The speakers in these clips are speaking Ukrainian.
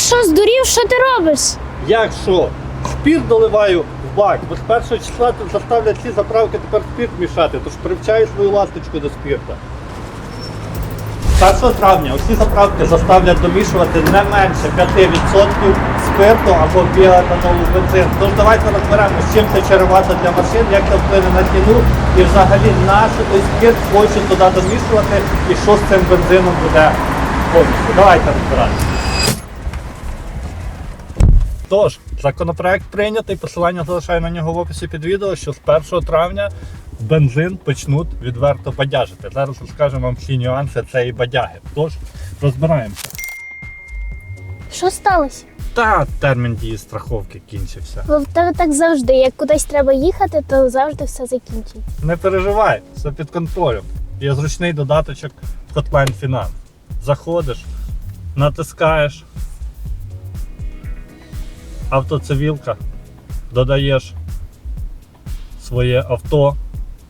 що, здурів, що ти робиш? Як що? Спірт доливаю в бак, бо з першого числа заставлять ці заправки тепер спірт мішати, тож привчаю свою ласточку до спірта. 1 травня усі заправки заставлять домішувати не менше 5% спирту або біоетанолу в бензин. Тож давайте розберемо, з чим це чарувати для машин, як це вплине на ціну і взагалі наш той спирт хоче туди домішувати і що з цим бензином буде повністю. Давайте розбиратися. Тож, законопроект прийнятий, посилання залишаю на нього в описі під відео, що з 1 травня бензин почнуть відверто бадяжити. Зараз розкажемо вам всі нюанси цієї бадяги. Тож, розбираємося. Що сталося? Та термін дії страховки кінчився. Бо в тебе так завжди. Як кудись треба їхати, то завжди все закінчить. Не переживай, все під контролем. Є зручний додаточок Hotline Finance. Заходиш, натискаєш автоцивілка, додаєш своє авто,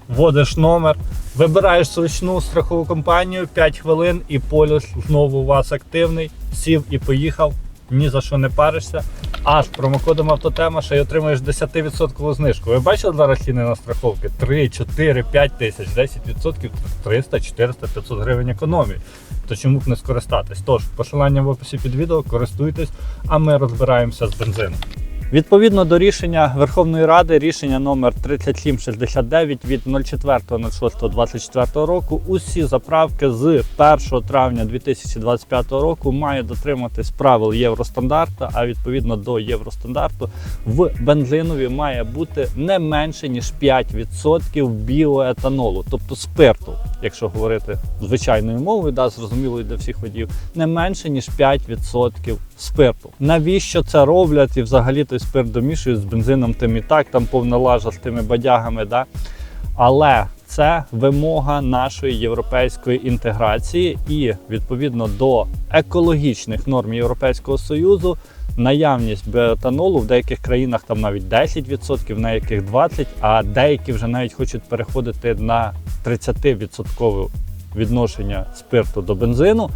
вводиш номер, вибираєш зручну страхову компанію 5 хвилин і поліс знову у вас активний, сів і поїхав, ні за що не паришся. А з промокодом автотема ще й отримуєш 10% знижку. Ви бачили зараз ціни на страховки? 3, 4, 5 тисяч, 10% 300, 400, 500 гривень економії. То чому б не скористатись? Тож, посилання в описі під відео, користуйтесь, а ми розбираємося з бензином. Відповідно до рішення Верховної Ради, рішення номер 3769 від 04.06.24 року, усі заправки з 1 травня 2025 року мають дотриматись правил Євростандарту, а відповідно до Євростандарту в бензинові має бути не менше ніж 5% біоетанолу, тобто спирту, якщо говорити звичайною мовою, да, зрозумілою для всіх водіїв, не менше ніж 5% спирту. Навіщо це роблять і взагалі той спирт домішують з бензином тим і так, там повна лажа з тими бадягами. Да? Але це вимога нашої європейської інтеграції, і відповідно до екологічних норм Європейського союзу. Наявність біоетанолу в деяких країнах там навіть 10%, в деяких 20%, а деякі вже навіть хочуть переходити на 30% відношення спирту до бензину,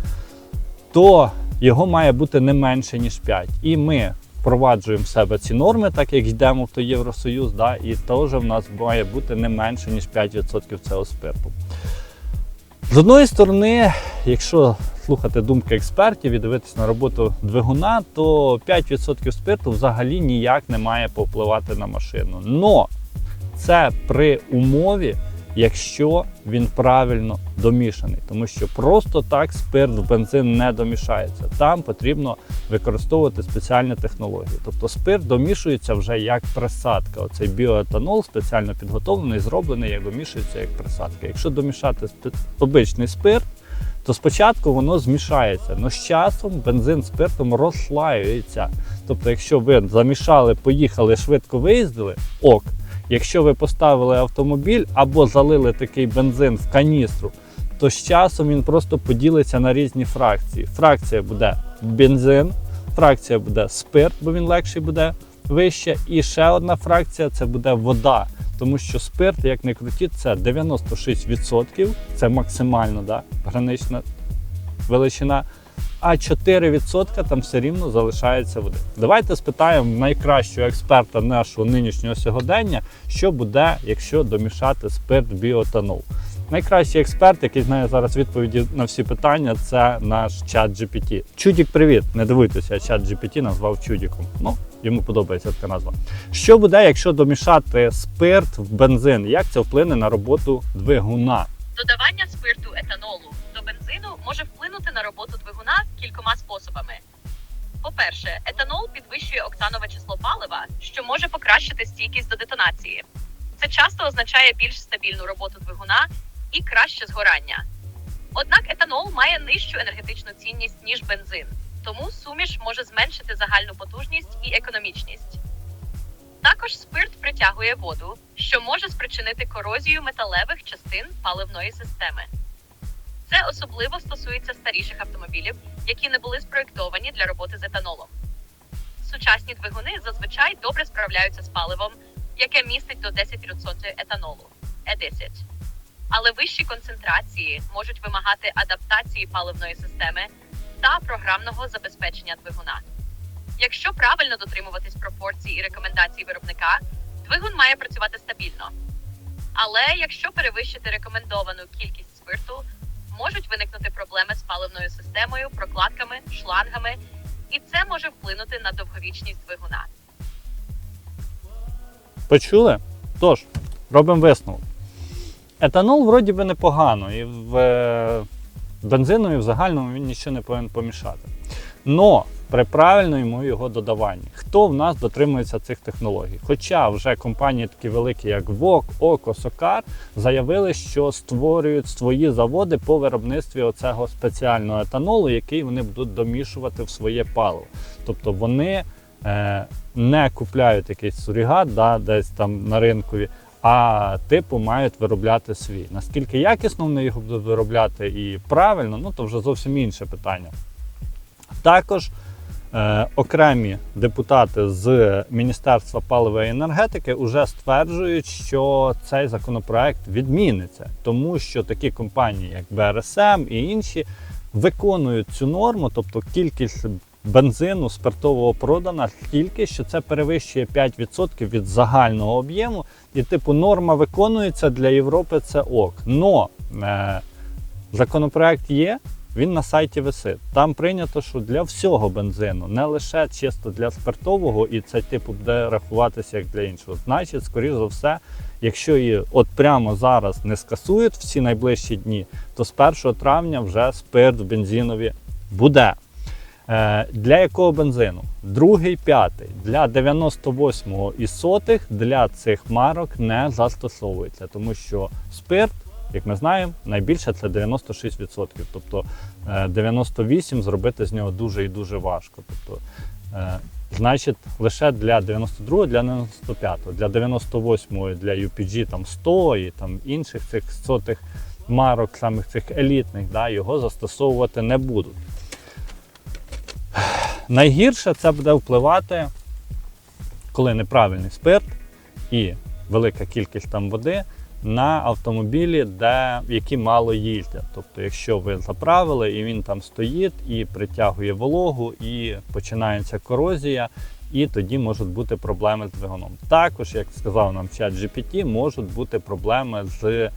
то його має бути не менше ніж 5. І ми впроваджуємо в себе ці норми, так як йдемо в той Євросоюз, да, і теж в нас має бути не менше ніж 5% цього спирту. З одної сторони, якщо слухати думки експертів і дивитися на роботу двигуна, то 5% спирту взагалі ніяк не має повпливати на машину. Но це при умові, якщо він правильно домішаний, тому що просто так спирт в бензин не домішається. Там потрібно використовувати спеціальні технології. Тобто спирт домішується вже як присадка. Оцей біоетанол спеціально підготовлений, зроблений, як домішується як присадка. Якщо домішати обичний спирт, то спочатку воно змішається, але з часом бензин спиртом розслаюється. Тобто, якщо ви замішали, поїхали, швидко виїздили, ок. Якщо ви поставили автомобіль або залили такий бензин в каністру, то з часом він просто поділиться на різні фракції. Фракція буде бензин, фракція буде спирт, бо він легший буде вище. І ще одна фракція це буде вода. Тому що спирт, як не крутіть, це 96%, це максимально да, гранична величина. А 4% там все рівно залишається води. Давайте спитаємо найкращого експерта нашого нинішнього сьогодення, що буде, якщо домішати спирт біотанол. Найкращий експерт, який знає зараз відповіді на всі питання, це наш чат GPT. Чудік, привіт! Не дивуйтеся, чат GPT назвав чудіком. Ну, йому подобається така назва. Що буде, якщо домішати спирт в бензин? Як це вплине на роботу двигуна? Додавання спирту етанолу до бензину може вплинути на роботу двигуна кількома способами. По-перше, етанол підвищує октанове число палива, що може покращити стійкість до детонації. Це часто означає більш стабільну роботу двигуна і краще згорання. Однак етанол має нижчу енергетичну цінність, ніж бензин, тому суміш може зменшити загальну потужність і економічність. Також спирт притягує воду, що може спричинити корозію металевих частин паливної системи. Це особливо стосується старіших автомобілів, які не були спроєктовані для роботи з етанолом. Сучасні двигуни зазвичай добре справляються з паливом, яке містить до 10% етанолу Е10. Але вищі концентрації можуть вимагати адаптації паливної системи та програмного забезпечення двигуна. Якщо правильно дотримуватись пропорцій і рекомендацій виробника, двигун має працювати стабільно. Але якщо перевищити рекомендовану кількість спирту, можуть виникнути проблеми паливною системою, прокладками, шлангами, і це може вплинути на довговічність двигуна. Почули? Тож, робимо висновок. Етанол вроді би непогано, і в е, бензину і в загальному він нічого не повинен помішати. Но при правильному його додаванні, хто в нас дотримується цих технологій? Хоча вже компанії такі великі, як ВОК, ОКО, Сокар, заявили, що створюють свої заводи по виробництві оцього спеціального етанолу, який вони будуть домішувати в своє паливо. Тобто вони е, не купляють якийсь сурігат да, десь там на ринкові, а типу мають виробляти свій. Наскільки якісно вони його будуть виробляти і правильно, ну то вже зовсім інше питання. Також окремі депутати з Міністерства палива і енергетики вже стверджують, що цей законопроект відміниться, тому що такі компанії, як БРСМ і інші, виконують цю норму, тобто кількість бензину спиртового продана стільки, що це перевищує 5% від загального об'єму. І, типу, норма виконується для Європи це ок. Но е, законопроект є, він на сайті висить. Там прийнято, що для всього бензину, не лише чисто для спиртового, і це типу буде рахуватися як для іншого. Значить, скоріш за все, якщо її от прямо зараз не скасують всі найближчі дні, то з 1 травня вже спирт в бензинові буде. Е, Для якого бензину? Другий, п'ятий. Для 98 і сотих для цих марок не застосовується, тому що спирт, як ми знаємо, найбільше це 96%. Тобто е, 98 зробити з нього дуже і дуже важко. Тобто, е, значить, лише для 92, для 95, для 98 для UPG там 100 і там інших цих сотих марок, самих цих елітних, да, його застосовувати не будуть. Найгірше це буде впливати, коли неправильний спирт і велика кількість там води на автомобілі, де, які мало їздять. Тобто, якщо ви заправили і він там стоїть і притягує вологу, і починається корозія, і тоді можуть бути проблеми з двигуном. Також, як сказав нам чат GPT, можуть бути проблеми з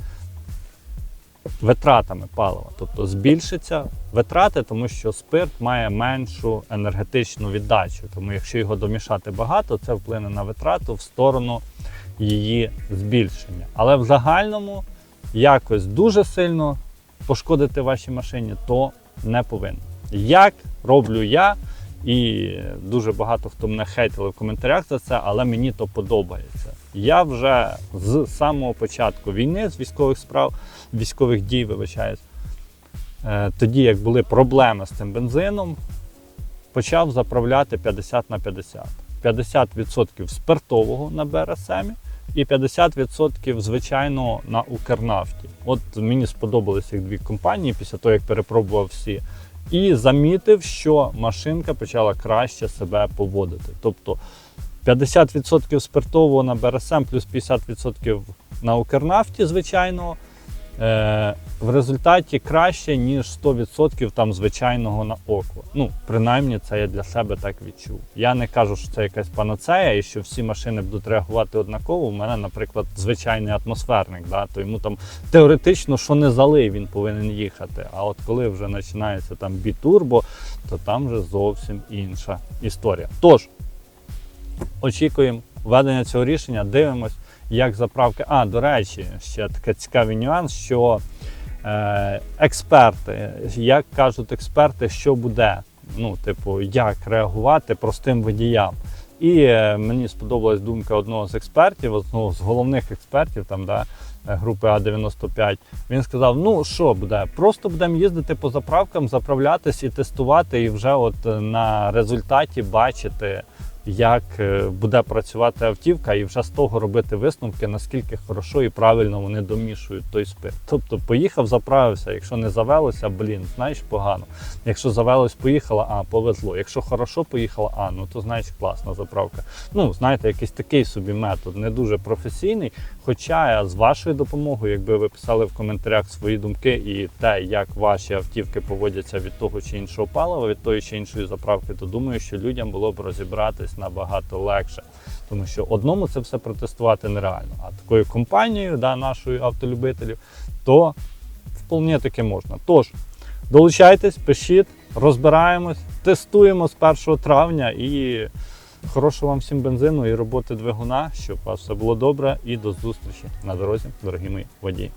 витратами палива. Тобто збільшиться витрати, тому що спирт має меншу енергетичну віддачу. Тому якщо його домішати багато, це вплине на витрату в сторону її збільшення. Але в загальному якось дуже сильно пошкодити вашій машині, то не повинно. Як роблю я, і дуже багато хто мене хейтили в коментарях за це, але мені то подобається. Я вже з самого початку війни, з військових справ, військових дій, вибачаюсь, е, тоді як були проблеми з цим бензином, почав заправляти 50 на 50. 50% спиртового на БРСМі і 50% звичайного на Укрнафті. От мені сподобалися дві компанії після того, як перепробував всі. І замітив, що машинка почала краще себе поводити. Тобто 50% спиртового на БРСМ плюс 50% на Укрнафті, звичайного. Е, в результаті краще, ніж 100% там звичайного на око. Ну, принаймні, це я для себе так відчув. Я не кажу, що це якась панацея і що всі машини будуть реагувати однаково. У мене, наприклад, звичайний атмосферник, да, то йому там теоретично, що не залий, він повинен їхати. А от коли вже починається там бітурбо, то там вже зовсім інша історія. Тож, очікуємо введення цього рішення, дивимось, як заправки. А, до речі, ще такий цікавий нюанс, що е, експерти, як кажуть експерти, що буде, ну, типу, як реагувати простим водіям. І е, мені сподобалась думка одного з експертів, одного з головних експертів там, да, е, групи А95. Він сказав: ну що буде, просто будемо їздити по заправкам, заправлятись і тестувати, і вже от на результаті бачити, як е, буде працювати автівка, і вже з того робити висновки, наскільки хорошо і правильно вони домішують той спирт. Тобто поїхав, заправився. Якщо не завелося, блін, знаєш, погано. Якщо завелось, поїхала, а повезло. Якщо хорошо поїхала, а ну то знаєш класна заправка. Ну, знаєте, якийсь такий собі метод, не дуже професійний. Хоча з вашою допомогою, якби ви писали в коментарях свої думки і те, як ваші автівки поводяться від того чи іншого палива, від тої чи іншої заправки, то думаю, що людям було б розібратись набагато легше. Тому що одному це все протестувати нереально. А такою компанією, да, нашою автолюбителів, то вполне таки можна. Тож, долучайтесь, пишіть, розбираємось, тестуємо з 1 травня і хорошого вам всім бензину і роботи двигуна, щоб у вас все було добре. І до зустрічі на дорозі, дорогі мої водії.